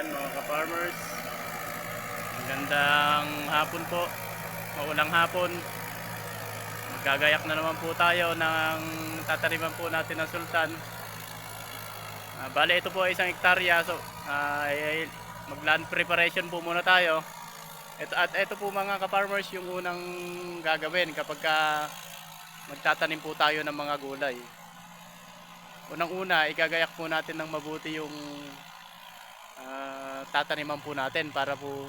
Yan mga ka-farmers. Magandang hapon po. Maulang hapon. Magagayak na naman po tayo ng tataniman po natin ng sultan. Ah, bale ito po ay isang hektarya. So, ay, mag-land preparation po muna tayo. Ito, at ito po mga ka-farmers yung unang gagawin kapag ka magtatanim po tayo ng mga gulay. Unang-una, igagayak po natin ng mabuti yung ah, tataniman po natin para po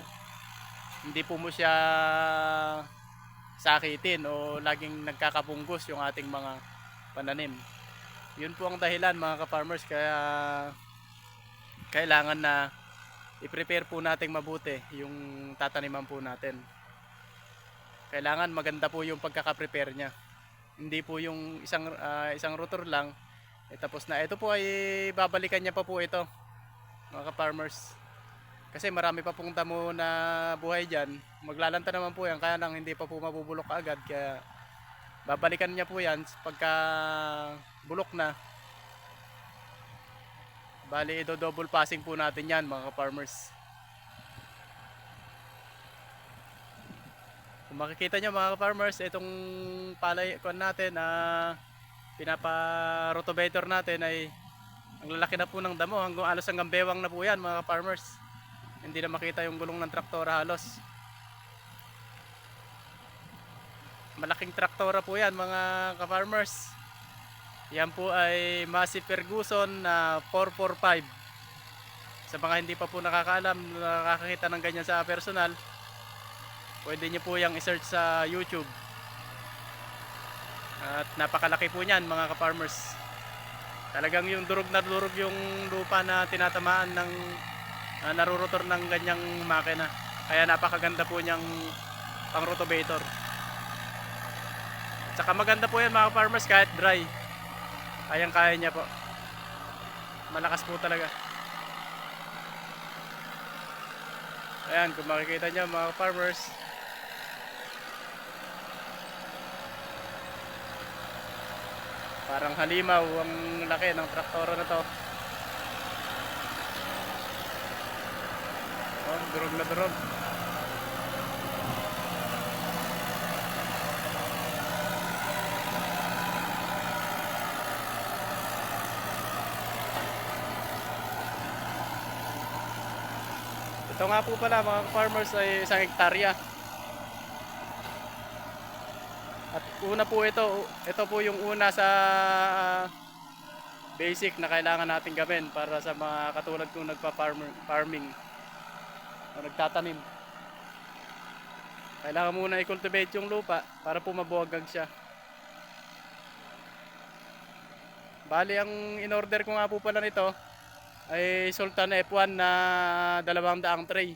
hindi po mo siya sakitin o laging nagkakabunggos yung ating mga pananim. Yun po ang dahilan mga ka-farmers kaya kailangan na i-prepare po nating mabuti yung tataniman po natin. Kailangan maganda po yung pagkaka-prepare niya. Hindi po yung isang ah, isang rotor lang eh, tapos na ito po ay babalikan niya pa po ito mga ka-farmers. Kasi marami pa pong damo na buhay dyan. Maglalanta naman po yan, kaya lang hindi pa po mabubulok agad. Kaya babalikan niya po yan pagka bulok na. Bali, ito double passing po natin yan mga ka-farmers. Kung makikita nyo mga ka-farmers, itong palay kuan natin na pinapa rotovator natin ay ang lalaki na po ng damo hanggang alos hanggang bewang na po yan mga farmers hindi na makita yung gulong ng traktora halos. Malaking traktora po yan mga ka-farmers. Yan po ay Massey Ferguson na 445 sa mga hindi pa po nakakaalam nakakakita ng ganyan sa personal pwede nyo po yung i-search sa YouTube. At napakalaki po niyan mga ka-farmers talagang yung durog na durog yung lupa na tinatamaan ng uh, narurotor ng ganyang makina. Kaya napakaganda po niyang pang rotovator at saka maganda po yan mga farmers kahit dry. Kayang kaya niya po. Malakas po talaga. Ayan kung makikita niyo mga farmers parang halimaw ang laki ng traktora na to Oh, durog na durog. Ito nga po pala mga farmers ay isang hektarya. At una po ito, ito po yung una sa basic na kailangan natin gawin para sa mga katulad kong nagpa-farming o nagtatanim. Kailangan muna i-cultivate yung lupa para po mabuwagag siya. Bali, ang in-order ko nga po pala nito ay Sultan F1 na dalawang daang tray.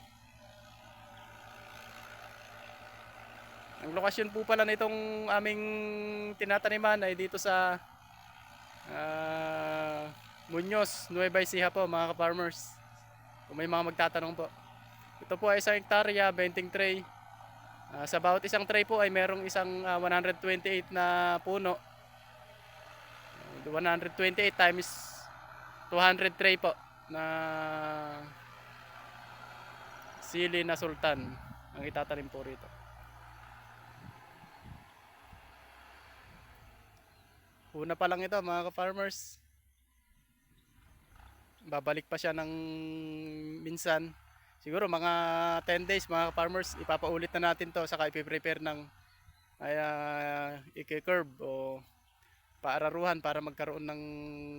Ang lokasyon po pala nitong aming tinataniman ay dito sa ah, Muñoz, Nueva Ecija po mga ka-farmers. Kung may mga magtatanong po. Ito po ay isang hektarya, 20 tray. Ah, sa bawat isang tray po ay merong isang ah, 128 na puno. 128 times 200 tray po na sili na sultan ang itatanim po rito. Una pa lang ito mga ka-farmers. Babalik pa siya ng minsan. Siguro mga 10 days mga farmers, ipapaulit na natin to saka ipiprepare ng uh, i-curve o paararuhan para magkaroon ng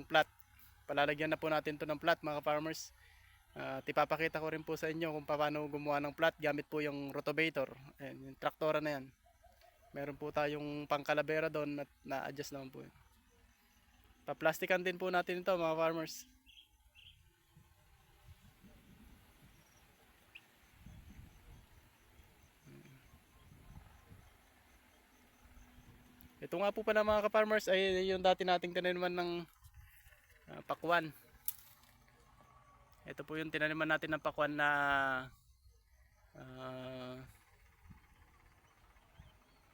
plat. Palalagyan na po natin to ng plat mga farmers. At ipapakita ko rin po sa inyo kung paano gumawa ng plat gamit po yung rotovator. Ayan, yung traktora na yan. Meron po tayong pangkalabera doon at na-adjust naman po yun. Paplastikan din po natin ito mga farmers. Ito nga po pala mga ka-farmers ay yung dati nating tinaniman ng ah, pakwan. Ito po yung tinaniman natin ng pakwan na ah,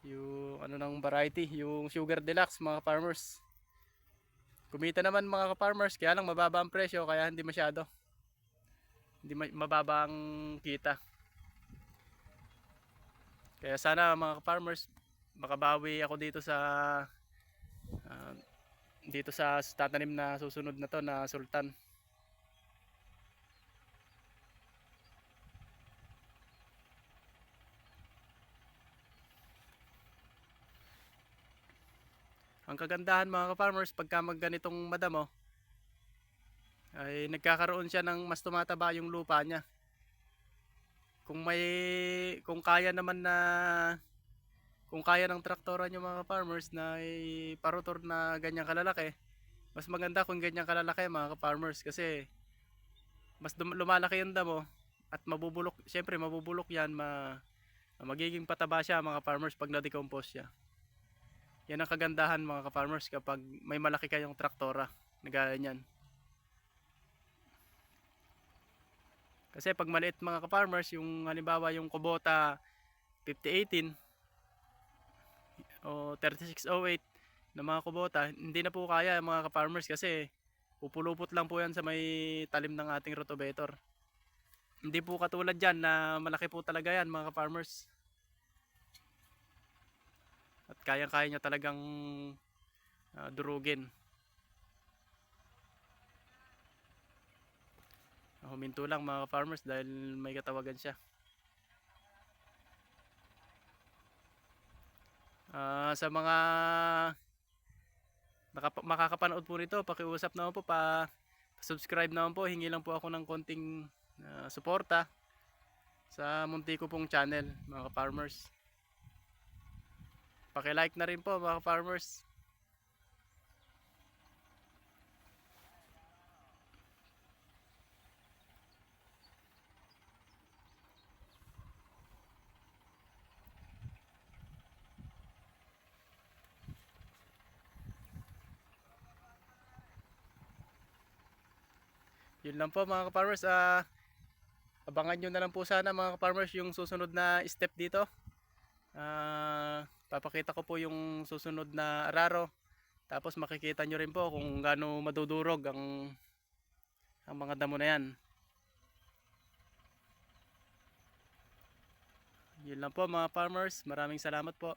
yung ano ng variety, yung sugar deluxe mga farmers. Kumita naman mga ka-farmers, kaya lang mababa ang presyo kaya hindi masyado. hindi ma- mababa ang kita. Kaya sana mga farmers makabawi ako dito sa ah, dito sa tatanim na susunod na to na sultan. Ang kagandahan mga farmers pagka magganitong madamo ay nagkakaroon siya ng mas tumataba yung lupa niya. Kung may kung kaya naman na kung kaya ng traktora nyo mga farmers na iparotor na ganyang kalalaki, mas maganda kung ganyang kalalaki mga farmers kasi mas lumalaki yung damo at mabubulok, syempre mabubulok yan, ma, magiging pataba siya mga farmers pag na-decompose siya. Yan ang kagandahan mga farmers kapag may malaki kayong traktora na gaya niyan. Kasi pag maliit mga ka-farmers, yung halimbawa yung Kubota 5018 o 3608 na mga Kubota, hindi na po kaya mga ka-farmers kasi pupulupot lang po yan sa may talim ng ating rotovator. Hindi po katulad yan na malaki po talaga yan mga ka-farmers. At kayang-kaya niya talagang ah, durugin. Huminto lang mga farmers dahil may katawagan siya. Ah, sa mga makakapanood po nito, pakiusap naman po pa subscribe naman po, hingi lang po ako ng konting ah, suporta sa munti ko pong channel mga farmers. Paki-like na rin po mga farmers. Yun lang po mga farmers. Ah, abangan nyo na lang po sana mga farmers yung susunod na step dito. Ah, papakita ko po yung susunod na araro. Tapos makikita nyo rin po kung gaano madudurog ang ang mga damo na yan. Yun lang po mga farmers. Maraming salamat po.